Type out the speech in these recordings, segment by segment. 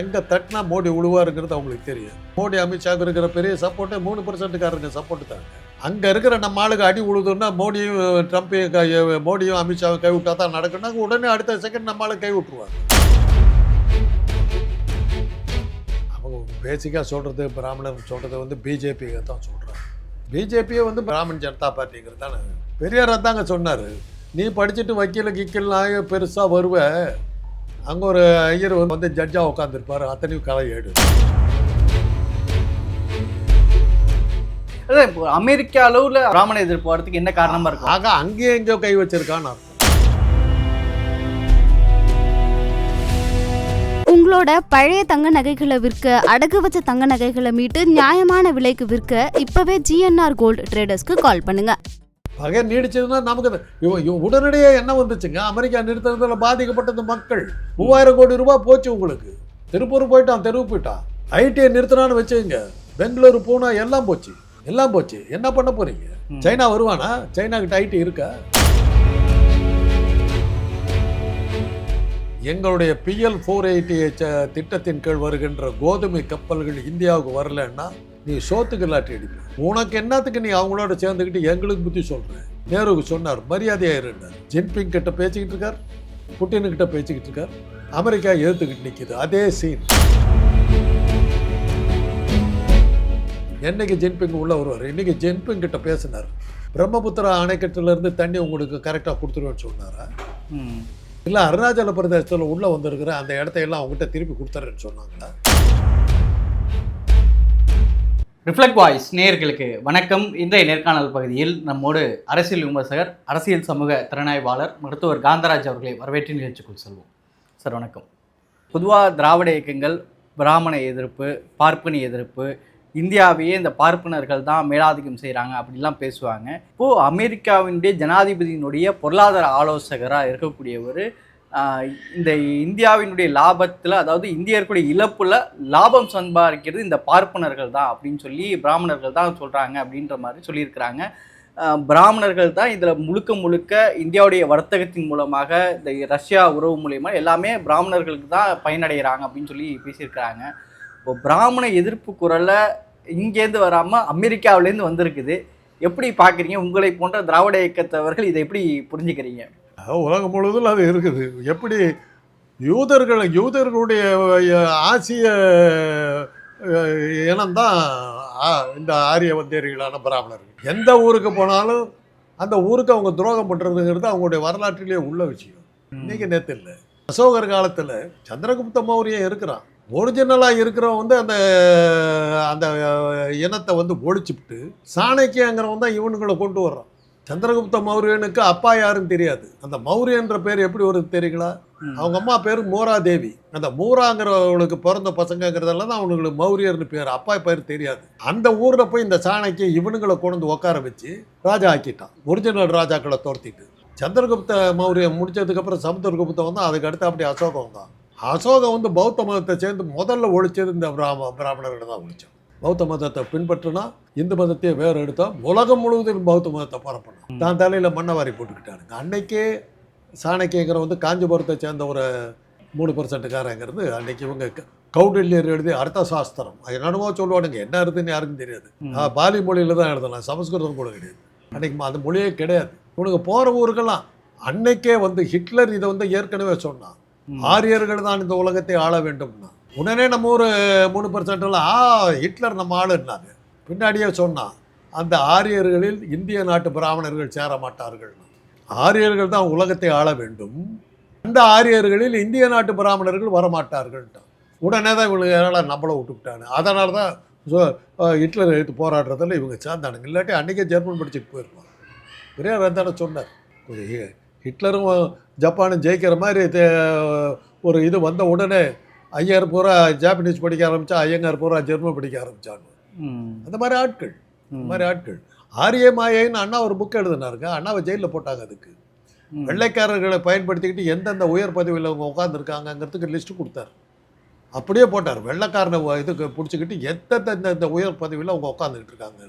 எங்கே தட்டினா மோடி விழுவாருங்கிறது அவங்களுக்கு தெரியும் மோடி அமித்ஷாவுக்கு இருக்கிற பெரிய சப்போர்ட்டே மூணு பர்சன்ட்டுக்காரங்க சப்போர்ட் தாங்க அங்கே இருக்கிற நம்ம ஆளுக்கு அடி உழுதுன்னா மோடியும் ட்ரம்ப்பையும் மோடியும் அமித்ஷாவும் கைவிட்டா தான் நடக்குன்னா உடனே அடுத்த செகண்ட் நம்ம ஆளுக்கு கைவிட்டுருவாங்க அவங்க பேசிக்காக சொல்கிறது பிராமணர் சொல்கிறது வந்து பிஜேபியை தான் சொல்கிறாங்க பிஜேபியை வந்து பிராமன் ஜனதா பார்ட்டிங்கிறது தானே? பெரியார் தாங்க சொன்னார். நீ படிச்சுட்டு வக்கீல கிக்கல்லாம் பெருசாக வருவ. அங்கே ஒரு ஐயர் வந்து ஜட்ஜாக உட்காந்துருப்பார் அத்தனையும் கலை ஏடு. அதான் இப்போ அமெரிக்கா அளவுல பிராமண எதிர்ப்பு வரதுக்கு என்ன காரணமா இருக்கும்? ஆக அங்கேயே எங்கேயோ கை வச்சிருக்கான்னு அர்த்தம். உங்களோட பழைய தங்க நகைகளை விற்க அடகு வச்ச தங்க நகைகளை மீட்டு நியாயமான விலைக்கு விற்க இப்பவே ஜிஎன்ஆர் கோல்டு ட்ரேடர்ஸ்க்கு கால் பண்ணுங்க. பகை நீடிச்சதுன்னா நமக்கு உடனடியாக என்ன வந்துச்சுங்க? அமெரிக்கா நிறுத்துறதுல பாதிக்கப்பட்டது மக்கள். மூவாயிரம் கோடி ரூபாய் போச்சு உங்களுக்கு. திருப்பூர் போயிட்டான் தெருவு போயிட்டான். ஐடிஐ நிறுத்தினான்னு வச்சுக்கோங்க. பெங்களூரு பூனா எல்லாம் போச்சு. எல்லாம் போச்சு. என்ன பண்ண போறீங்க. சைனா வருவானா? சைனா கிட்ட ஐடி இருக்கா? எங்களுடைய பிஎல் ஃபோர் எயிட்டி திட்டத்தின் கீழ் வருகின்ற கோதுமை கப்பல்கள் இந்தியாவுக்கு வரலன்னா நீ சோத்துக்கு லாட்டி அடிப்ப. உனக்கு என்னத்துக்கு நீ அவங்களோட சேர்ந்துக்கிட்டு எங்களுக்கு புத்தி சொல்ற? நேருவுக்கு சொன்னார் மரியாதையா இருந்தார் ஜின்பிங் கிட்ட பேசிக்கிட்டு இருக்கார் புட்டினு கிட்ட பேசிக்கிட்டு இருக்கார். அமெரிக்கா எதிர்த்துக்கிட்டு நிக்குது அதே சீன் என்னைக்கு ஜின்பிங் உள்ள வருவார்? இன்னைக்கு ஜின்பிங் கிட்ட பேசினார். பிரம்மபுத்திரா அணைக்கட்டுல இருந்து தண்ணி உங்களுக்கு கரெக்டாக கொடுத்துருவேன்னு சொன்னாரா. இல்லை அருணாச்சல பிரதேசத்தில் உள்ளே வந்திருக்கிற அந்த இடத்தையெல்லாம் அவங்ககிட்ட திருப்பி கொடுத்துறேன்னு சொன்னாங்களா? ரிஃப்ளெக்ட் வாய்ஸ் நேயர்களுக்கு வணக்கம். இன்றைய நேர்காணல் பகுதியில் நம்மோடு அரசியல் விமர்சகர் அரசியல் சமூக திறனாய்வாளர் மருத்துவர் காந்தராஜ் அவர்களை வரவேற்று நிகழ்ச்சிக்குள் செல்வோம். சார் வணக்கம். பொதுவாக திராவிட இயக்கங்கள் பிராமண எதிர்ப்பு பார்ப்பனி எதிர்ப்பு இந்தியாவையே இந்த பார்ப்பனர்கள் தான் மேலாதிக்கம் செய்கிறாங்க அப்படிலாம் பேசுவாங்க. இப்போது அமெரிக்காவினுடைய ஜனாதிபதியினுடைய பொருளாதார ஆலோசகராக இருக்கக்கூடியவர் இந்த இந்தியாவினுடைய லாபத்தில் அதாவது இந்தியர்களுடைய இழப்பில் லாபம் சம்பாதிக்கிறது இந்த பார்ப்பனர்கள் தான் அப்படின்னு சொல்லி பிராமணர்கள் தான் சொல்கிறாங்க அப்படின்ற மாதிரி சொல்லியிருக்கிறாங்க. பிராமணர்கள் தான் இதில் முழுக்க முழுக்க இந்தியாவுடைய வர்த்தகத்தின் மூலமாக இந்த ரஷ்யா உறவு மூலயமா எல்லாமே பிராமணர்களுக்கு தான் பயனடைகிறாங்க அப்படின்னு சொல்லி பேசியிருக்கிறாங்க. இப்போ பிராமண எதிர்ப்பு குரலை இங்கேருந்து வராமல் அமெரிக்காவிலேருந்து வந்திருக்குது. எப்படி பார்க்குறீங்க? உங்களை போன்ற திராவிட இயக்கத்தவர்கள் இதை எப்படி புரிஞ்சுக்கிறீங்க? உலகம் முழுவதும் அது இருக்குது. எப்படி யூதர்கள் யூதர்களுடைய ஆசிய இனம்தான் இந்த ஆரிய வந்தேரிகளான பிராமணர்கள். எந்த ஊருக்கு போனாலும் அந்த ஊருக்கு அவங்க துரோகம் பண்ணுறதுங்கிறது அவங்களுடைய வரலாற்றிலேயே உள்ள விஷயம். இன்னைக்கு நேற்று இல்லை. அசோகர் காலத்தில் சந்திரகுப்த மௌரியன் இருக்கிறான். ஒரிஜினலாக இருக்கிறவன் வந்து அந்த அந்த இனத்தை வந்து ஒழிச்சுவிட்டு சாணக்கியங்கிறவன் தான் இவனுங்களை கொண்டு வர்றான். சந்திரகுப்த மௌரியனுக்கு அப்பா யாருன்னு தெரியாது. அந்த மௌரியன்ற பேர் எப்படி வருது தெரியுங்களா. அவங்க அம்மா பேர் மூரா தேவி அந்த மூராங்கிறவங்களுக்கு பிறந்த பசங்கங்கிறதெல்லாம் தான் அவனுங்களுக்கு மௌரியர்னு பேர். அப்பா பேர் தெரியாது. அந்த ஊரில் போய் இந்த சாணக்கிய இவனுங்களை கொண்டு உட்கார வச்சு ராஜா ஆக்கிட்டான். ஒரிஜினல் ராஜாக்களை துரத்திட்டு. சந்திரகுப்த மௌரியன் முடிச்சதுக்கப்புறம் சமுத்திரகுப்தன் வந்து அதுக்கு அடுத்து அப்படி அசோகம் தான் அசோகம் வந்து பௌத்த மதத்தை சேர்ந்து முதல்ல ஒழிச்சது இந்த பிராம பிராமணர்கள் தான் ஒழிச்சான் பௌத்த மதத்தை பின்பற்றினா இந்து மதத்தையே வேறு எடுத்தா உலகம் முழுவதும் பௌத்த மதத்தை பரப்பணும். தான் தலையில் மண்ணவாரி போட்டுக்கிட்டானுங்க. அன்னைக்கே சாணக்கியங்கிற வந்து காஞ்சிபுரத்தை சேர்ந்த ஒரு மூணு பர்சன்ட்டுக்காரங்கிறது அன்னைக்கு இவங்க கௌடில்யர் எழுதி அர்த்த சாஸ்திரம். அது என்னமோ சொல்லுவானுங்க. என்ன இருக்குன்னு யாருக்கும் தெரியாது. பாலி மொழியில் தான் எழுதலாம். சமஸ்கிருதம் கூட கிடையாது. அன்னைக்கு அந்த மொழியே கிடையாது. உனக்கு போகிற ஊருக்கெல்லாம் அன்னைக்கே வந்து ஹிட்லர் இதை வந்து ஏற்கனவே சொன்னான். ஆரியர்கள் தான் இந்த உலகத்தை ஆள வேண்டும்னா. உடனே நம்ம ஒரு மூணு பர்சன்ட்லாம் ஆ ஹிட்லர் நம்ம ஆளுன்னாங்க பின்னாடியே சொன்னான் அந்த ஆரியர்களில் இந்திய நாட்டு பிராமணர்கள் சேர மாட்டார்கள். ஆரியர்கள் தான் உலகத்தை ஆள வேண்டும். அந்த ஆரியர்களில் இந்திய நாட்டு பிராமணர்கள் வரமாட்டார்கள்ட்டான் உடனே தான் இவங்க யாரால நம்மளை விட்டுவிட்டாங்க. அதனால தான் சோ- ஹிட்லர் எடுத்து போராடுறதில் இவங்க சேர்ந்தானுங்க. இல்லாட்டி அன்றைக்கே ஜெர்மன் படிச்சுட்டு போயிருப்பாங்க. பெரியார் தானே சொன்னார். ஹிட்லரும் ஜப்பானும் ஜெயிக்கிற மாதிரி தே- ஒரு இது வந்த உடனே ஐயர் பூரா ஜாப்பனீஸ் படிக்க ஆரம்பித்தா ஐயங்கார் பூரா ஜெர்மன் படிக்க ஆரம்பித்தாங்க. அந்த மாதிரி ஆட்கள். இந்த ம். மாதிரி ஆட்கள். ஆரிய மாயைன்னு அண்ணா ஒரு புக் எழுதினாருங்க. அண்ணாவை ஜெயிலில் போட்டாங்க அதுக்கு. வெள்ளைக்காரர்களை பயன்படுத்திக்கிட்டு எந்தெந்த உயர் பதவியில் அவங்க உட்காந்துருக்காங்கங்கிறதுக்கு லிஸ்ட்டு கொடுத்தாரு. அப்படியே போட்டார். வெள்ளைக்காரனை இதுக்கு பிடிச்சிக்கிட்டு எந்தெந்த இந்த உயர் பதவியில் அவங்க உட்காந்துக்கிட்டு இருக்காங்க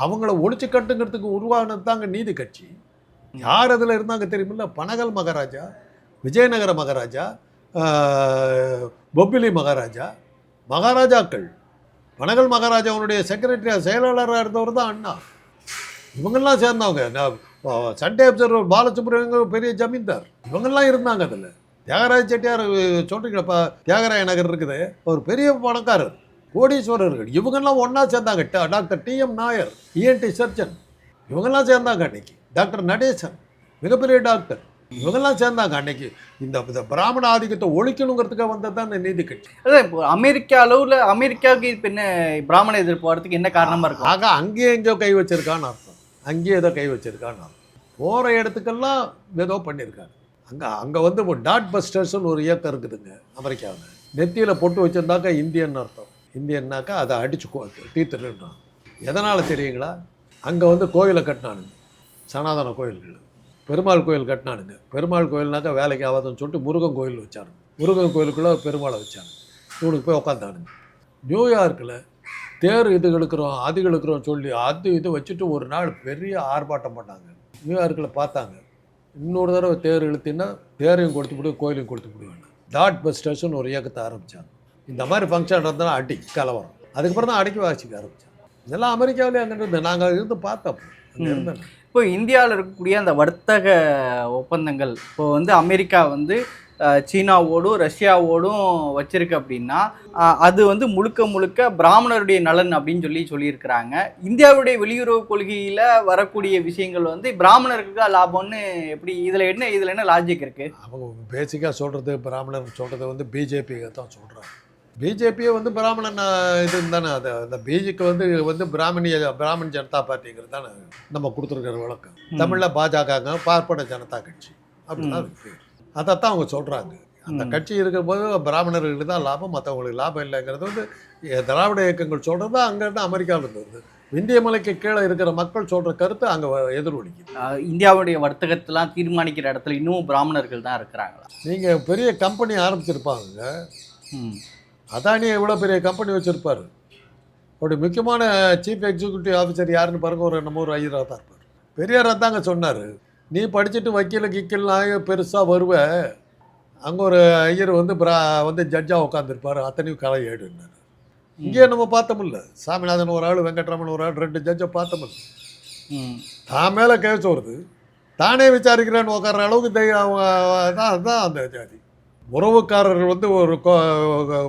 அவங்கள ஒழிச்சு கட்டுங்கிறதுக்கு உருவானது தாங்க நீதி கட்சி. யார் அதில் இருந்தாங்க தெரியுமில்ல? பனகல் மகாராஜா விஜயநகர மகாராஜா பொப்பிலி மகாராஜா மகாராஜாக்கள். பனகல் மகாராஜாவுடைய செக்ரட்டரியாக செயலாளராக இருந்தவர் தான் அண்ணா. இவங்கெல்லாம் சேர்ந்தவங்க. சண்டே அப்சர்வர் பாலசுப்ரமணியம் பெரிய ஜமீன்தார். இவங்கெல்லாம் இருந்தாங்க அதில். தியாகராஜ செட்டியார் சொல்கிறீங்களப்பா தியாகராய நகர் இருக்குது. ஒரு பெரிய பணக்காரர் கோடீஸ்வரர்கள். இவங்கெல்லாம் ஒன்றா சேர்ந்தாங்க. ட- doctor TM Nair ENT surgeon இவங்கெல்லாம் சேர்ந்தாங்க அன்னைக்கு. டாக்டர் நடேசன் மிகப்பெரிய டாக்டர். இவங்கெல்லாம் சேர்ந்தாங்க அன்னைக்கு. இந்த பிராமண ஆதிக்கத்தை ஒழிக்கணுங்கிறதுக்காக வந்தது தான் இந்த நீதி கட்சி. அதான் இப்போ அமெரிக்கா அளவுல அமெரிக்காவுக்கு இப்போ என்ன பிராமண எதிர்ப்பு வரதுக்கு என்ன காரணமா இருக்கும்? ஆக அங்கேயே எங்கேயோ கை வச்சிருக்கான்னு அர்த்தம். அங்கேயே ஏதோ கை வச்சிருக்கான்னு அர்த்தம். போகிற இடத்துக்கெல்லாம் ஏதோ பண்ணியிருக்காங்க அங்கே அங்கே வந்து டாட் பஸ்டர்ஸ்னு ஒரு இயக்கம் இருக்குதுங்க அமெரிக்காவில். நெத்தியில் பொட்டு வச்சிருந்தாக்கா இந்தியன் அர்த்தம். இந்தியன்னாக்கா அதை அடிச்சு தீர்த்துட்டுன்றான் எதனால் தெரியுங்களா? அங்கே வந்து கோயிலை கட்டினானுங்க. சனாதன கோயில்கள். பெருமாள் கோயில் கட்டினானுங்க. பெருமாள் கோயில்னாக்கா வேலைக்கு ஆகாதுன்னு சொல்லிட்டு முருகன் கோயில் வச்சானுங்க முருகன் கோயிலுக்குள்ளே பெருமாளை வச்சாங்க. இவனுக்கு போய் உட்காந்தானுங்க நியூயார்க்கில் தேர் இது இழுக்கிறோம் அது இழுக்கிறோம் சொல்லி அது இது வச்சுட்டு ஒரு நாள் பெரிய ஆர்ப்பாட்டம் பண்ணாங்க. நியூயார்க்கில் பார்த்தாங்க. இன்னொரு தடவை தேர் இழுத்தின்னா தேரையும் கொடுத்து முடியும் கோயிலையும் கொடுத்து முடியும் டாட் பஸ்டர்ஸ்னு ஒரு இயக்கத்தை ஆரம்பித்தாங்க இந்த மாதிரி ஃபங்க்ஷன் நடந்தாலும் அடி கலவரம். அதுக்கப்புறம் தான் அடிக்க வாசிக்க ஆரம்பித்தாங்க இதெல்லாம் அமெரிக்காவிலே அங்கே இருந்து நாங்கள் இருந்து பார்த்தோம். அங்கே இப்போ இந்தியாவில் இருக்கக்கூடிய அந்த வர்த்தக ஒப்பந்தங்கள் இப்போ வந்து அமெரிக்கா வந்து சீனாவோடும் ரஷ்யாவோடும் வச்சிருக்கு அப்படின்னா அது வந்து முழுக்க முழுக்க பிராமணருடைய நலன் அப்படின்னு சொல்லி சொல்லியிருக்கிறாங்க. இந்தியாவுடைய வெளியுறவு கொள்கையில் வரக்கூடிய விஷயங்கள் வந்து பிராமணருக்கு லாபம்னு எப்படி இதில் என்ன இதில் என்ன லாஜிக் இருக்கு? அவங்க பேசிக்காக சொல்கிறது பிராமணர் சொல்கிறது வந்து பிஜேபியை தான் சொல்கிறாங்க பிஜேபியே வந்து பிராமணன் இது தானே அது அந்த பிஜேக்கு வந்து வந்து பிராமணிய பிராமன் ஜனதா பார்ட்டிங்கிறது தானே நம்ம கொடுத்துருக்கிற விளக்கம் தமிழில் பாஜகங்க பார்ப்பன ஜனதா கட்சி. அப்படிதான் அதைத்தான் அவங்க சொல்கிறாங்க அந்த. கட்சி இருக்கிற போது பிராமணர்களுக்கு தான் லாபம் மற்றவங்களுக்கு லாபம் இல்லைங்கிறது வந்து திராவிட இயக்கங்கள் சொல்கிறது அங்கேருந்து அமெரிக்காவிலேருந்து வருது. இந்திய மலைக்கு கீழே இருக்கிற மக்கள் சொல்கிற கருத்து அங்கே எதிரொலிக்குது. இந்தியாவுடைய வர்த்தகத்தெல்லாம் தீர்மானிக்கிற இடத்துல இன்னமும் பிராமணர்கள் தான் இருக்கிறாங்களா? நீங்கள் பெரிய கம்பெனி ஆரம்பிச்சிருப்பாங்க அதானி எவ்வளோ பெரிய கம்பெனி வச்சுருப்பார்? ஒரு முக்கியமான சீஃப் எக்ஸிக்யூட்டிவ் ஆஃபீஸர் யாருன்னு பாருங்க ஒரு நம்ம ஒரு ஐயராக தான் இருப்பார். பெரியார் தாங்க சொன்னார் நீ படிச்சுட்டு வக்கீல கிக்கல்னாக பெருசாக வருவ? அங்கே ஒரு ஐயர் வந்து பிரா வந்து ஜட்ஜாக உட்காந்துருப்பார் அத்தனையும் கலை ஏடுன்னாரு இங்கே நம்ம பார்த்தோமில்ல சாமிநாதன் ஒரு ஆள் வெங்கட்ராமன் ஒரு ஆள் ரெண்டு ஜட்ஜை பார்த்தோமில்ல தான் மேலே கேஸ் வருது. தானே விசாரிக்கிறேன்னு உட்கார்ற அளவுக்கு தை அவங்க தான் அதுதான் அந்த ஜாதி. உறவுக்காரர்கள் வந்து ஒரு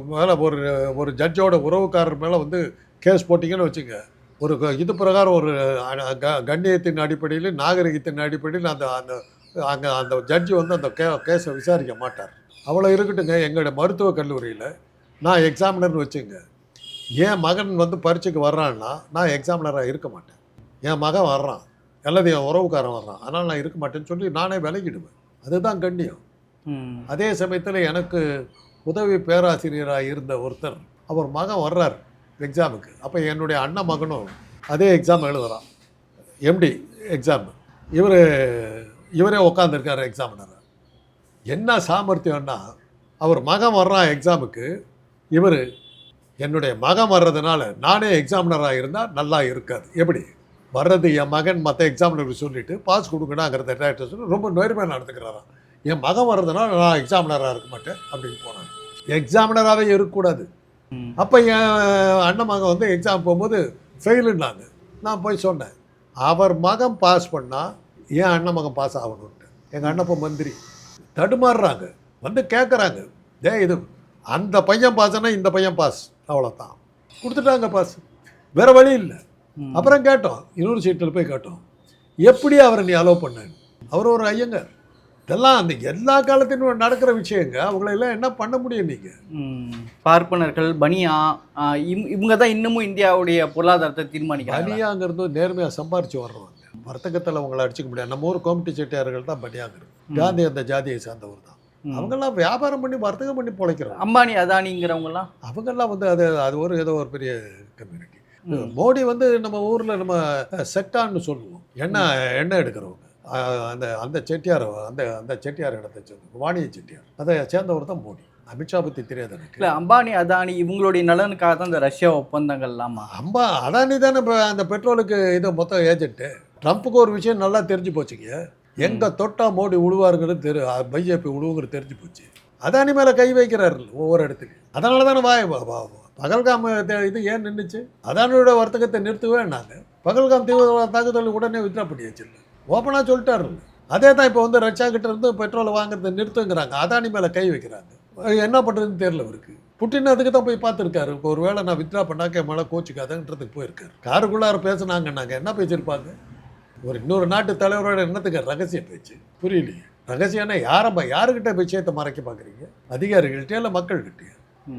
மேலே ஒரு ஒரு ஜட்ஜோட உறவுக்காரர் மேலே வந்து கேஸ் போட்டிங்கன்னு வச்சுங்க. ஒரு க- இது பிரகாரம் ஒரு க- கண்ணியத்தின் அடிப்படையில் நாகரிகத்தின் அடிப்படையில் அந்த அந்த அங்கே அந்த ஜட்ஜி வந்து அந்த கே கேஸை விசாரிக்க மாட்டார். அவ்வளோ இருக்கட்டுங்க எங்களுடைய மருத்துவக் கல்லூரியில். நான் எக்ஸாமினர்னு வச்சுங்க. என் மகன் வந்து பரீட்சைக்கு வர்றான்னா நான் எக்ஸாமினராக இருக்க மாட்டேன். என் மகன் வர்றான். அல்லது என் உறவுக்காரன் வர்றான். அதனால் நான் இருக்க மாட்டேன்னு சொல்லி நானே விலகிடுவேன். அதுதான் கண்ணியம். அதே சமயத்தில் எனக்கு உதவி பேராசிரியராக இருந்த ஒருத்தர் அவர் மகன் வர்றார் எக்ஸாமுக்கு அப்போ என்னுடைய அண்ணன் மகனும் அதே எக்ஸாம் எழுதுகிறான் எம்டி எக்ஸாம் இவர் இவரே உட்காந்துருக்காரு எக்ஸாமினர் என்ன சாமர்த்தியம்னா அவர் மகன் வர்றான் எக்ஸாமுக்கு இவர் என்னுடைய மகன் வர்றதுனால நானே எக்ஸாமினராக இருந்தால் நல்லா இருக்காது. எப்படி? வர்றது என் மகன் மற்ற எக்ஸாமினருக்கு சொல்லிவிட்டு பாஸ் கொடுக்கணாங்கிறத டேரக்டர் சொல்லி ரொம்ப நேர்மையாக நடந்துக்கிறாரான் என் மகன் வர்றதுனால நான் எக்ஸாமினராக இருக்க மாட்டேன் அப்படின்னு போனாங்க. எக்ஸாமினராகவே இருக்கக்கூடாது. அப்போ என் அண்ணன் மகன் வந்து எக்ஸாம் போகும்போது ஃபெயிலுன்னாங்க நான் போய் சொன்னேன். அவர் மகன் பாஸ் பண்ணால் என் அண்ணன் மகன் பாஸ் ஆகணுன்ட்டு எங்கள் அண்ணப்ப மந்திரி. தடுமாறுறாங்க. வந்து கேட்குறாங்க டே இது அந்த பையன் பாஸ்னா இந்த பையன் பாஸ் அவ்வளோதான் கொடுத்துட்டாங்க பாஸ் வேற வழி இல்லை. அப்புறம் கேட்டோம். யூனிவர்சிட்டியில் போய் கேட்டோம். எப்படி அவரை நீ அலோவ் பண்ணேன்னு? அவர் ஒரு ஐயங்கர். இதெல்லாம் அந்த எல்லா காலத்திலும் நடக்கிற விஷயங்க. அவங்களெல்லாம் என்ன பண்ண முடியும் நீங்கள். பார்ப்பனர்கள் பனியா இவங்க தான் இன்னமும் இந்தியாவுடைய பொருளாதாரத்தை தீர்மானிக்கிறாங்க பனியாங்கிறது நேர்மையாக சம்பாரிச்சு வர்றவங்க. வர்த்தகத்தில் அவங்கள அடிச்சுக்க முடியாது. நம்ம ஊர் கோமிட்டி செட்டியார்கள் தான் பனியாங்கிறது காந்தி அந்த ஜாதியை சார்ந்தவர் தான். அவங்கெல்லாம் வியாபாரம் பண்ணி வர்த்தகம் பண்ணி பிழைக்கிறாங்க அம்பானி அதானிங்கிறவங்கலாம் அவங்கெல்லாம் வந்து அது அது ஒரு ஏதோ ஒரு பெரிய கம்யூனிட்டி. மோடி வந்து நம்ம ஊரில் நம்ம செட்டான்னு சொல்லுவோம். எண்ணெய் எண்ணெய் எடுக்கிறவங்க? அஹ் அந்த அந்த செட்டியார் அந்த அந்த செட்டியார் இடத்தை சேர்ந்த வாணிய செட்டியார். அதை சேர்ந்தவர் தான் மோடி. அமித்ஷா பற்றி தெரியாது எனக்கு. இல்லை அம்பானி அதானி இவங்களுடைய நலனுக்காக தான் இந்த ரஷ்யா ஒப்பந்தங்கள்லாமா அம்பா அதானி தானே இப்போ அந்த பெட்ரோலுக்கு இது மொத்தம் ஏஜென்ட்டு ட்ரம்ப்புக்கு ஒரு விஷயம் நல்லா தெரிஞ்சு போச்சுங்க. எங்கே தொட்டா மோடி உழுவாருங்கிறது தெரி பிஜேபி உழுவுங்கிறது தெரிஞ்சு போச்சு. அதானி மேலே கை வைக்கிறாரு ஒவ்வொரு இடத்துக்கு அதனால தானே வாய் பகல்காம் இது ஏன் நின்றுச்சு அதானியோட வர்த்தகத்தை நிறுத்தவே நாங்க. பகல்காம் தீவிரவாத தாக்குதல் உடனே வித்ரா பண்ணி வச்சிடல ஓப்பனாக சொல்லிட்டாரு. அதே தான் இப்போ வந்து ரஷ்யா கிட்ட இருந்து பெட்ரோலை வாங்குறதை நிறுத்துங்கிறாங்க. அதானி மேலே கை வைக்கிறாங்க. என்ன பண்ணுறதுன்னு தெரியல இவருக்கு புட்டின் அதுக்கு தான் போய் பார்த்துருக்காரு. இப்போ ஒரு வேளை நான் வித்ரா பண்ணாக்க என் மேலே கோச்சிக்காதன்றதுக்கு போயிருக்காரு. காருக்குள்ளார பேசுனாங்கன்னாங்க. என்ன பேசியிருப்பாங்க? ஒரு இன்னொரு நாட்டு தலைவரோட என்னத்துக்கு ரகசிய பேச்சு? புரியலையே. ரகசியம்னா யாரப்பா யாருக்கிட்ட விஷயத்தை மறைக்க பார்க்குறீங்க? அதிகாரிகள்கிட்ட இல்லை மக்கள்கிட்டயே?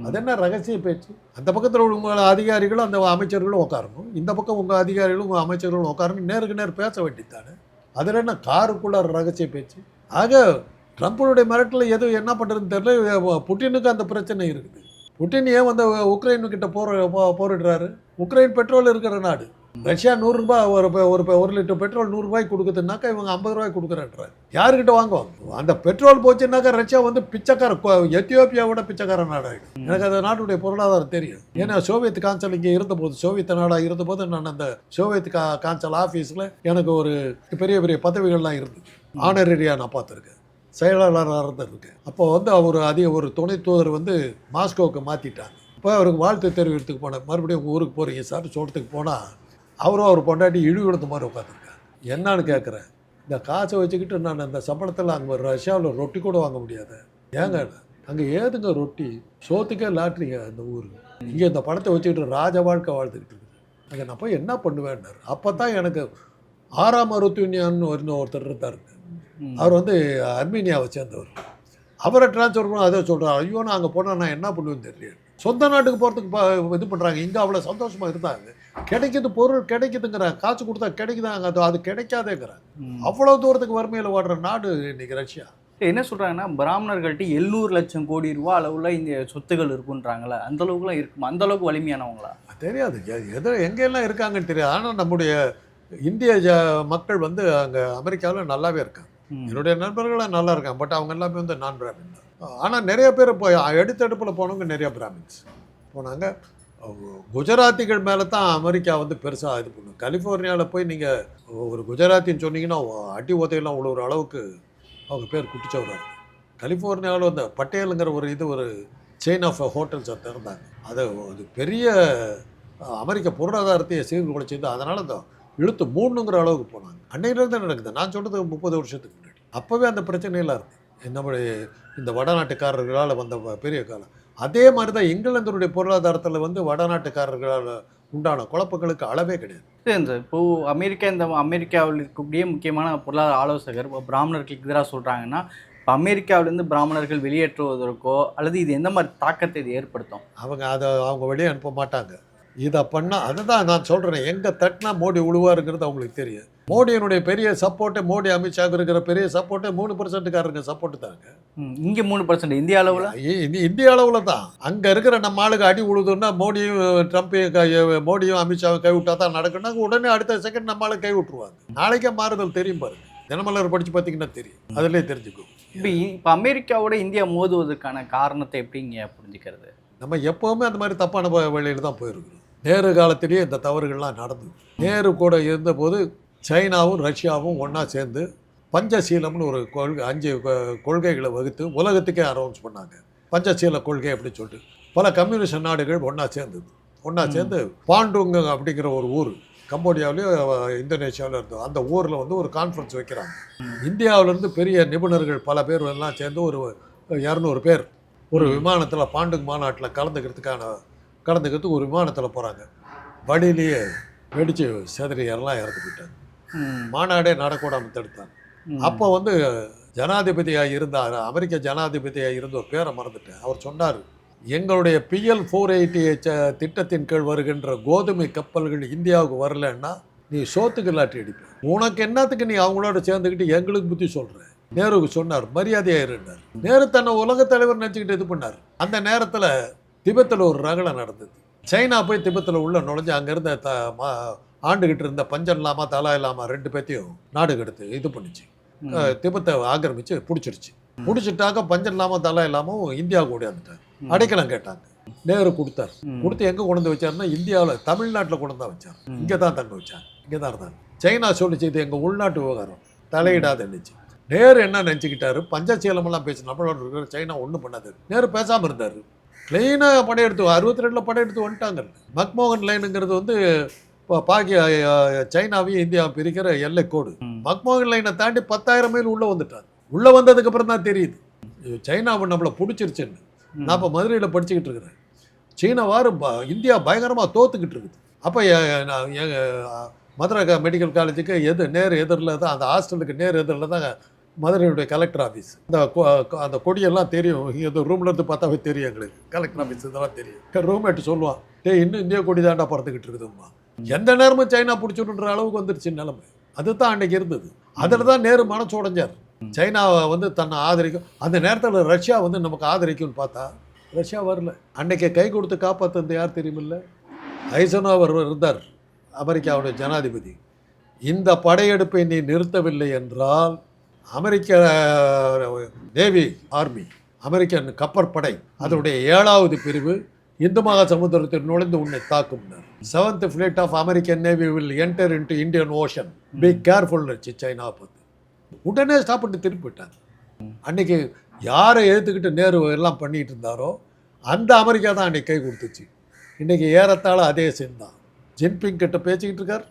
அது என்ன ரகசிய பேச்சு? அந்த பக்கத்தில் உள்ள அதிகாரிகளும் அந்த அமைச்சர்களும் உட்காரணும் இந்த பக்கம் உங்கள் அதிகாரிகளும் உங்கள் அமைச்சர்களும் உட்காரணும் நேருக்கு நேர் பேச வேண்டியதானே அதில் என்ன காருக்குள்ள ரகசிய பேச்சு? ஆக ட்ரம்ப்புடைய மிரட்டில் எதுவும் என்ன பண்ணுறதுன்னு தெரியல. புட்டினுக்கு அந்த பிரச்சனை இருக்குது. புட்டின் ஏன் வந்து உக்ரைன் கிட்ட போ- போரிடுறாரு? உக்ரைன் பெட்ரோல் இருக்கிற நாடு. ரஷ்யா நூறுரூபா ஒரு ஒரு ஒரு லிட்டர் பெட்ரோல் நூறுரூபாய்க்கு கொடுக்குதுனாக்கா இவங்க ஐம்பது ரூபாய்க்கு கொடுக்குறேன்ற யாருக்கிட்ட வாங்குவாங்க அந்த பெட்ரோல் போச்சுன்னாக்கா ரஷ்யா வந்து பிச்சைக்கார எத்தியோப்பியாவோட பிச்சைக்கார நாடாயிடும் எனக்கு அந்த நாட்டுடைய பொருளாதாரம் தெரியும். ஏன்னா சோவியத் கான்சல் இங்கே இருந்தபோது சோவியத் நாடாக இருந்தபோது நான் அந்த சோவியத் கா கான்சல் ஆஃபீஸில் எனக்கு ஒரு பெரிய பெரிய பதவிகள்லாம் இருந்தது. ஆனரேரியா நான் பார்த்துருக்கேன். செயலாளராக இருந்திருக்கேன். அப்போ வந்து அவர் அதிக ஒரு துணை தூதர் வந்து மாஸ்கோவுக்கு மாற்றிட்டாங்க இப்போ அவருக்கு வாழ்த்து தெரிவிக்கிறதுக்கு போனேன். மறுபடியும் ஊருக்கு போகிறீங்க சார் சொல்கிறதுக்கு போனால் அவரும் அவர் பொண்டாட்டி இழி கொடுத்த மாதிரி உட்காந்துருக்காங்க என்னன்னு கேட்குறேன் இந்த காசை வச்சுக்கிட்டு நான் அந்த சம்பளத்தில் அங்கே ரஷ்யாவில் ரொட்டி கூட வாங்க முடியாது. ஏங்க அங்கே ஏதுங்க ரொட்டி? சோத்துக்கே லாட்ரிங்க அந்த ஊர். இங்கே இந்த படத்தை வச்சுக்கிட்டு ராஜ வாழ்க்கை வாழ்ந்துக்கிட்டு இருக்குது. அங்கே நான் போய் என்ன பண்ணுவேன்னாரு? அப்போ தான் எனக்கு ஆறாம் அருத்துவினியான்னு ஒரு ஒருத்தர் இருந்தாருங்க ம். அவர் வந்து அர்மீனியாவை சேர்ந்தவர். அவரை ட்ரான்ஸ்ஃபர் பண்ண அதை சொல்கிறார் ஐயோ நான் அங்கே போனால் நான் என்ன பண்ணுவேன்னு தெரியல. சொந்த நாட்டுக்கு போகிறதுக்கு இது பண்ணுறாங்க இங்கே அவ்வளோ சந்தோஷமாக இருந்தாங்க. கிடைக்குது பொருள் கிடைக்குதுங்கிறாங்க காசு கொடுத்தா கிடைக்குதாங்க அது அது கிடைக்காதேங்கிறாங்க ம். அவ்வளோ தூரத்துக்கு வறுமையில் வாடுற நாடு இன்னைக்கு ரஷ்யா. என்ன சொல்றாங்கன்னா பிராமணர்கள்ட்ட எழுநூறு லட்சம் கோடி ரூபா அளவுல இந்த சொத்துகள் இருக்குன்றாங்களே அந்த அளவுக்குலாம் இருக்குமா? அந்த அளவுக்கு வலிமையானவங்களா? தெரியாது. எது எங்கெல்லாம் இருக்காங்கன்னு தெரியாது. ஆனால் நம்முடைய இந்திய ஜ மக்கள் வந்து அங்கே அமெரிக்காவில் நல்லாவே இருக்காங்க. என்னுடைய நண்பர்களாம் நல்லா இருக்காங்க. பட் அவங்க எல்லாமே வந்து நான் பிராமின் ஆனால் நிறைய பேர் இப்போ எடுத்தடுப்பில் போனவங்க நிறைய பிராமின்ஸ் போனாங்க. குஜராத்திகள் மேலே தான் அமெரிக்கா வந்து பெருசாக இது பண்ணும் கலிஃபோர்னியாவில் போய் நீங்கள் ஒரு குஜராத்தின்னு சொன்னீங்கன்னா அடி ஓத்தையெல்லாம் உள்ள ஒரு அளவுக்கு அவங்க பேர் குட்டிச்சவராக கலிஃபோர்னியாவில் அந்த பட்டேலுங்கிற ஒரு இது ஒரு செயின் ஆஃப் ஹோட்டல்ஸை திறந்தாங்க. அது அது பெரிய அமெரிக்க பொருளாதாரத்தையே சீர்குலைச்சது. அதனால் அந்த இழுத்து மூணுங்கிற அளவுக்கு போனாங்க. அன்னையிலேருந்து நடக்குது? நான் சொல்கிறது முப்பது வருஷத்துக்கு முன்னாடி. அப்போவே அந்த பிரச்சனையெல்லாம் இருக்குது நம்முடைய இந்த வடநாட்டுக்காரர்களால் வந்த பெரிய காலம். அதே மாதிரி தான் இங்கிலாந்தருடைய பொருளாதாரத்தில் வந்து வடநாட்டுக்காரர்களால் உண்டான குழப்பங்களுக்கு அளவே கிடையாது. சரி சார் இப்போ அமெரிக்கா இந்த அமெரிக்காவில் இருக்கக்கூடிய முக்கியமான பொருளாதார ஆலோசகர் பிராமணர்களுக்கு எதிராக சொல்றாங்கன்னா இப்போ அமெரிக்காவிலேருந்து பிராமணர்கள் வெளியேற்றுவதற்கோ அல்லது இது எந்த மாதிரி தாக்கத்தை இது ஏற்படுத்தும்? அவங்க அதை அவங்க வெளியே அனுப்ப மாட்டாங்க. இதை பண்ணால் அதுதான் நான் சொல்கிறேன் எங்கே தட்டினா மோடி உழுவாருங்கிறது அவங்களுக்கு தெரியும் மோடியினுடைய பெரிய சப்போர்ட்டே மோடி அமித்ஷாவுக்கு இருக்கிற பெரிய சப்போர்ட்டே மூணு பர்சன்ட்டுக்காரங்க சப்போர்ட்டு தாங்க. இங்க மூணு பர்சன்ட் இந்திய அளவில்? இந்திய அளவில் தான். அங்கே இருக்கிற நம்ம ஆளுக்கு அடி உழுதுன்னா மோடியும் ட்ரம்ப்பையும் மோடியும் அமித்ஷாவும் கை விட்டா தான் நடக்கும்னா உடனே அடுத்த செகண்ட் நம்ம ஆளு கை விட்டுருவாங்க. நாளைக்கே மாறுதல் தெரியும் பாருங்க. தினமலர் படித்து பார்த்தீங்கன்னா தெரியும். அதிலே தெரிஞ்சுக்கும். இப்போ இப்போ அமெரிக்காவோட இந்தியா மோதுவதற்கான காரணத்தை எப்படிங்க புரிஞ்சுக்கிறது? நம்ம எப்போவுமே அந்த மாதிரி தப்பான வழியில தான் போயிருக்கிறோம். நேரு காலத்திலேயே இந்த தவறுகள்லாம் நடந்தது. நேரு கூட இருந்தபோது சைனாவும் ரஷ்யாவும் ஒன்றா சேர்ந்து பஞ்சசீலம்னு ஒரு கொள்கை அஞ்சு கொள்கைகளை வகுத்து உலகத்துக்கே அனௌன்ஸ் பண்ணாங்க. பஞ்சசீல கொள்கை அப்படின்னு சொல்லிட்டு. பல கம்யூனிஸ்ட் நாடுகள் ஒன்றா சேர்ந்தது. ஒன்றா சேர்ந்து பாண்டுங்க அப்படிங்கிற ஒரு ஊர் கம்போடியாவிலையும் இந்தோனேஷியாவிலும் இருந்தது. அந்த ஊரில் வந்து ஒரு கான்ஃபரன்ஸ் வைக்கிறாங்க. இந்தியாவிலேருந்து பெரிய நிபுணர்கள் பல பேர் எல்லாம் சேர்ந்து ஒரு இரநூறு பேர் ஒரு விமானத்தில் பாண்டுங் மாநாட்டில் கலந்துக்கிறதுக்கான கலந்துக்கிறதுக்கு ஒரு விமானத்தில் போகிறாங்க வழியிலேயே வெடிச்சு செதறி எல்லாம் இறந்து போயிட்டாங்க. மாநாடே நடக்கூடாமல் தடுத்தாங்க. அப்போ வந்து ஜனாதிபதியாக இருந்த அமெரிக்க ஜனாதிபதியாக இருந்த ஒரு பேரை மறந்துட்டேன். அவர் சொன்னார் எங்களுடைய பிஎல் ஃபோர் எயிட்டி திட்டத்தின் கீழ் வருகின்ற கோதுமை கப்பல்கள் இந்தியாவுக்கு வரலன்னா நீ சோத்துக்கு லாட்டி அடிப்ப. உனக்கு என்னத்துக்கு நீ அவங்களோட சேர்ந்துக்கிட்டு எங்களுக்கு புத்தி சொல்ற? நேருவுக்கு சொன்னார் மரியாதையா இருந்தார் நேரு தன்னை உலகத் தலைவர் நினச்சிக்கிட்டு இது பண்ணார். அந்த நேரத்தில் திபெத்தில் ஒரு ரகலை நடந்தது. சைனா போய் திபெத்தில் உள்ள நுழைஞ்சு அங்கே இருந்த த மா ஆண்டுகிட்டு இருந்த பஞ்சன் லாமா தலா இல்லாமா ரெண்டு பேத்தையும் நாடு கெடுத்து இது பண்ணுச்சு. திபெத்தை ஆக்கிரமிச்சு பிடிச்சிருச்சு பிடிச்சிட்டாக்க பஞ்சன் இல்லாம தலா இல்லாமல் இந்தியாவுக்கு ஓடியாந்துட்டார். அடைக்கலம் கேட்டாங்க. நேரு கொடுத்தார். கொடுத்து எங்கே கொண்டு வச்சாருன்னா இந்தியாவில் தமிழ்நாட்டில் கொண்டு தான் வச்சார். இங்கே தான் தங்க வச்சார். இங்கே தான் இருந்தாங்க சைனா சொல்லிச்சு இது எங்கள் உள்நாட்டு விவகாரம். தலையிடாத இருந்துச்சு நேரு என்ன நினச்சிக்கிட்டாரு? பஞ்சசீலமெல்லாம் பேசி நம்மளோட இருக்கிற சைனா ஒன்றும் பண்ணாது. நேரு பேசாமல் இருந்தார். க்ளீனாக படையெடுத்து அறுபத்தி ரெண்டில் படையெடுத்து வந்துட்டாங்க மக்மோகன் லைனுங்கிறது வந்து இப்போ பாக்கி சைனாவையும் இந்தியாவும் பிரிக்கிற எல்லை கோடு. மக்மோகன் லைனை தாண்டி பத்தாயிரம் மைல் உள்ளே வந்துட்டாங்க உள்ளே வந்ததுக்கு அப்புறம் தான் தெரியுது. சைனாவை நம்மளை பிடிச்சிருச்சுன்னு. நான் இப்போ மதுரையில் படிச்சுக்கிட்டு இருக்கிறேன். சீனாவாறு ப- இந்தியா பயங்கரமாக தோத்துக்கிட்டு இருக்குது. அப்போ எங்கள் மதுரை மெடிக்கல் காலேஜுக்கு எது நேர் எதிரில் தான் அந்த ஹாஸ்டலுக்கு நேர் எதிரில் தான் மதுரையுடைய கலெக்டர் ஆஃபீஸ் அந்த கொ- அந்த கொடியெல்லாம் தெரியும். இந்த ரூமில் இருந்து பார்த்தாவே தெரியும் எங்களுக்கு. கலெக்டர் ஆஃபீஸ் இதெல்லாம் தெரியும். ரூம்மேட் சொல்லுவான் டேய் இன்னும் இந்திய கொடி தாண்டா பறந்துக்கிட்டு இருக்குதும்மா. எந்த நேரமும் சைனா பிடிச்சிடுன்ற அளவுக்கு வந்துருச்சு நிலைமை. அதுதான் அன்னைக்கு இருந்தது. அதில் தான் நேரு மனசு உடைஞ்சார். சைனாவை வந்து தன்னை ஆதரிக்கும் அந்த நேரத்தில் ரஷ்யா வந்து நமக்கு ஆதரிக்கும்னு பார்த்தா ரஷ்யா வரல. அன்னைக்கு கை கொடுத்து காப்பாற்றுறது யார் தெரியுமில்ல? ஐசனோவர் இருந்தார் அமெரிக்காவுடைய ஜனாதிபதி. இந்த படையெடுப்பை நீ நிறுத்தவில்லை என்றால் அமெரிக்க நேவி ஆர்மி அமெரிக்கன் கப்பற்படை அதனுடைய ஏழாவது பிரிவு இந்து மகா சமுத்திரத்தில் நுழைந்து உன்னை தாக்கும் seventh fleet of American navy will enter into Indian Ocean be careful China பார்த்து உடனே ஸ்டாப் பண்ணிட்டு திருப்பி விட்டாங்க அன்னைக்கு யாரை எதிர்த்துக்கிட்டு நேரு எல்லாம் பண்ணிட்டு இருந்தாரோ அந்த அமெரிக்கா தான் அன்னைக்கு கை கொடுத்துச்சு. இன்னைக்கு ஏறத்தாழ அதே சீன் தான். ஜின்பிங் கிட்ட பேசிக்கிட்டு இருக்கார்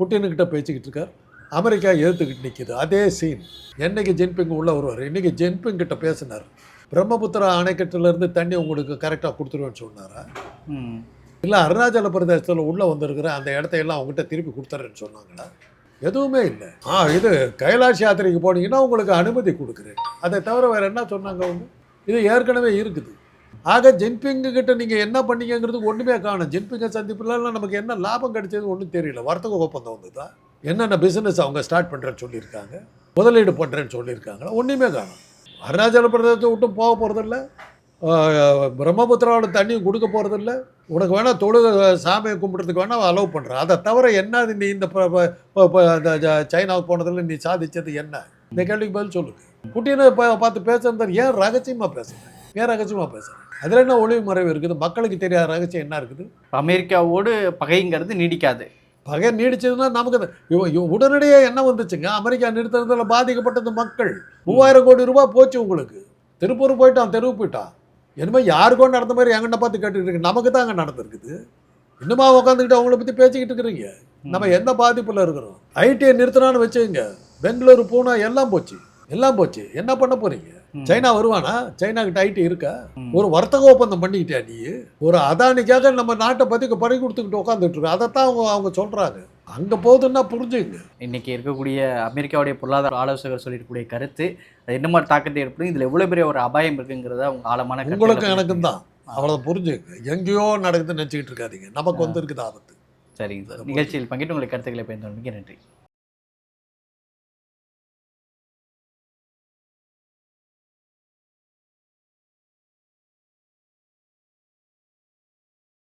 புட்டினுக்கிட்ட பேசிக்கிட்டு இருக்கார் அமெரிக்கா எதிர்த்துக்கிட்டு நிற்கிது அதே சீன் என்னைக்கு ஜின்பிங் உள்ள வருவார்? இன்னைக்கு ஜின்பிங் கிட்ட பேசினார். பிரம்மபுத்திரா அணைக்கட்டுலேருந்து தண்ணி உங்களுக்கு கரெக்டாக கொடுத்துருவேன்னு சொன்னாரா? ம். இல்லை அருணாச்சல பிரதேசத்தில் உள்ளே வந்திருக்கிற அந்த இடத்தையெல்லாம் அவங்ககிட்ட திருப்பி கொடுத்துறேன்னு சொன்னாங்களா? எதுவுமே இல்லை. ஆ இது கைலாஷ் யாத்திரைக்கு போனீங்கன்னா உங்களுக்கு அனுமதி கொடுக்குறேன். அதை தவிர வேறு என்ன சொன்னாங்க அவங்க? இது ஏற்கனவே இருக்குது. ஆக ஜின்பிங்கு கிட்ட நீங்கள் என்ன பண்ணீங்கங்கிறது ஒன்றுமே காணும். ஜின்பிங்கை சந்திப்புலாம் நமக்கு என்ன லாபம் கிடைச்சது ஒன்றும் தெரியல. வர்த்தக ஒப்பந்தம் வந்ததா? என்னென்ன பிஸ்னஸ் அவங்க ஸ்டார்ட் பண்ணுறேன்னு சொல்லியிருக்காங்க? முதலீடு பண்ணுறேன்னு சொல்லியிருக்காங்களா? ஒன்றுமே காணும். அருணாச்சல பிரதேசத்தை விட்டும் போக போகிறதில்ல பிரம்மபுத்திராவோட தண்ணியும் கொடுக்க போகிறதில்ல உனக்கு வேணால் தொழுக சாமியை கும்பிட்றதுக்கு வேணால் அலோவ் பண்ணுறேன் அதை தவிர என்ன நீ இந்த ப- இந்த ஜ- சைனாவுக்கு போனதில் நீ சாதித்தது என்ன? இந்த கேள்விக்கு பதில் சொல்லுங்க புட்டினை பார்த்து பேசுறது ஏன் ரகசியமாக பேசுகிறேன் ஏன் ரகசியமாக பேசுகிறேன் அதில் என்ன ஒளிவு மறைவு இருக்குது? மக்களுக்கு தெரியாத ரகசியம் என்ன இருக்குது? அமெரிக்காவோடு பகைங்கிறது நீடிக்காது. பகை நீடிச்சதுன்னா நமக்கு அது- இவ- இவ உடனடியே என்ன வந்துச்சுங்க? அமெரிக்கா நிறுத்துறதுல பாதிக்கப்பட்டது மக்கள். மூவாயிரம் கோடி ரூபாய் போச்சு உங்களுக்கு. திருப்பூர் போயிட்டான் தெருவு போயிட்டான். என்னமோ யாருக்கோ நடந்த மாதிரி எங்கன்ன பார்த்து கேட்டுட்டு இருக்கு. நமக்கு தான் அங்கே நடந்திருக்குது. இன்னுமா உட்காந்துக்கிட்டு அவங்கள பற்றி பேசிக்கிட்டு இருக்கிறீங்க. நம்ம எந்த பாதிப்பில் இருக்கிறோம்? ஐடியை நிறுத்தினான்னு வச்சுக்கோங்க. பெங்களூரு பூனா எல்லாம் போச்சு. எல்லாம் போச்சு. என்ன பண்ண போறீங்க? ம். சைனா வருவானா? சைனா கிட்ட ஐடி இருக்கா. ஒரு வர்த்தக ஒப்பந்தம் பண்ணிக்கிட்டியா நீ? ஒரு அதானிக்காக நம்ம நாட்டை பற்றி பறி கொடுத்துக்கிட்டு உட்காந்துட்டு இருக்கோம் அதைத்தான் அவங்க அவங்க சொல்றாங்க. அங்க போகுதுன்னா புரிஞ்சுங்க. இன்னைக்கு இருக்கக்கூடிய அமெரிக்காவுடைய பொருளாதார ஆலோசகர் சொல்லியிருக்கக்கூடிய கருத்து அது என்ன மாதிரி தாக்கத்தை ஏற்படும் இதுல எவ்வளவு பெரிய ஒரு அபாயம் இருக்குங்கிறத அவங்க ஆழமான உங்களுக்கும் எனக்கும். தான். அவ்வளோ புரிஞ்சுங்க. எங்கேயோ நடக்குதுன்னு நினச்சிக்கிட்டு இருக்காதீங்க. நமக்கு வந்து இருக்குது ஆபத்து. சரிங்க சார். நிகழ்ச்சியில் பங்கிட்டு உங்களுக்கு கருத்துக்களை பயன்படுத்தி நன்றி.